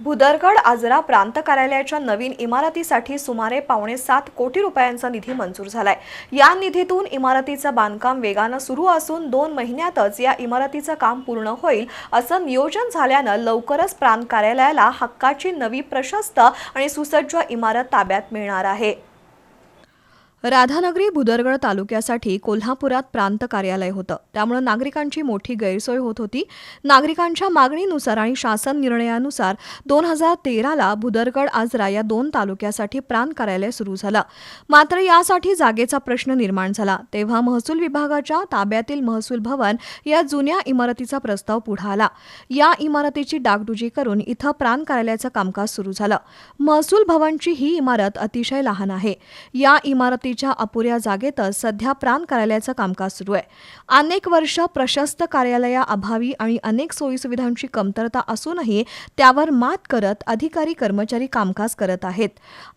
भुदरगड आजरा प्रांत कार्यालयाच्या नवीन इमारतीसाठी सुमारे पावणे सात कोटी रुपयांचा निधी मंजूर झालाय. या निधीतून इमारतीचं बांधकाम वेगानं सुरू असून दोन महिन्यातच या इमारतीचं काम पूर्ण होईल असं नियोजन झाल्यानं लवकरच प्रांत कार्यालयाला हक्काची नवी प्रशस्त आणि सुसज्ज इमारत ताब्यात मिळणार आहे. राधानगरी भुदरगड तालुक्यासाठी कोल्हापुरात प्रांत कार्यालय होतं. त्यामुळे नागरिकांची मोठी गैरसोय होत होती. नागरिकांच्या मागणीनुसार आणि शासन निर्णयानुसार दोन हजार तेराला भुदरगड आजरा या दोन तालुक्यासाठी प्रांत कार्यालय सुरू झालं. मात्र यासाठी जागेचा प्रश्न निर्माण झाला. तेव्हा महसूल विभागाच्या ताब्यातील महसूल भवन या जुन्या इमारतीचा प्रस्ताव पुढे आला. या इमारतीची डागडुजी करून इथं प्रांत कार्यालयाचं कामकाज सुरू झालं. महसूल भवनची ही इमारत अतिशय लहान आहे. या इमारती इमारतीच्या अपुऱ्या जागेतच सध्या प्राण कार्यालयाचं कामकाज सुरू आहे. अनेक वर्ष प्रशस्त कार्यालयाअभावी आणि अनेक सोयीसुविधांची कमतरता असूनही त्यावर मात करत अधिकारी कर्मचारी कामकाज करत आहेत.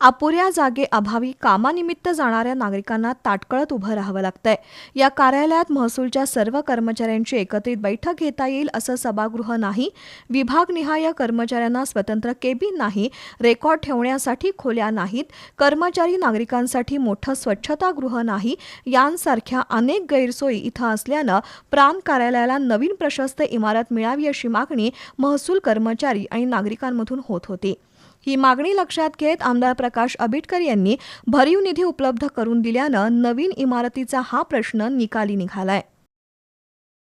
अपुऱ्या जागेअभावी कामानिमित्त जाणाऱ्या नागरिकांना ताटकळत उभं राहावं लागतंय. या कार्यालयात महसूलच्या सर्व कर्मचाऱ्यांची एकत्रित बैठक घेता येईल असं सभागृह नाही. विभागनिहाय कर्मचाऱ्यांना स्वतंत्र केबिन नाही रेकॉर्ड ठेवण्यासाठी खोल्या नाहीत. कर्मचारी नागरिकांसाठी मोठं स्वच्छतागृह नाही यांसारख्या अनेक गैरसोयी इथं असल्यानं प्रांत कार्यालयाला नवीन प्रशस्त इमारत मिळावी अशी मागणी महसूल कर्मचारी आणि नागरिकांमधून होत होती. ही मागणी लक्षात घेत आमदार प्रकाश आबिटकर यांनी भरीव निधी उपलब्ध करून दिल्यानं नवीन इमारतीचा हा प्रश्न निकाली निघालाय.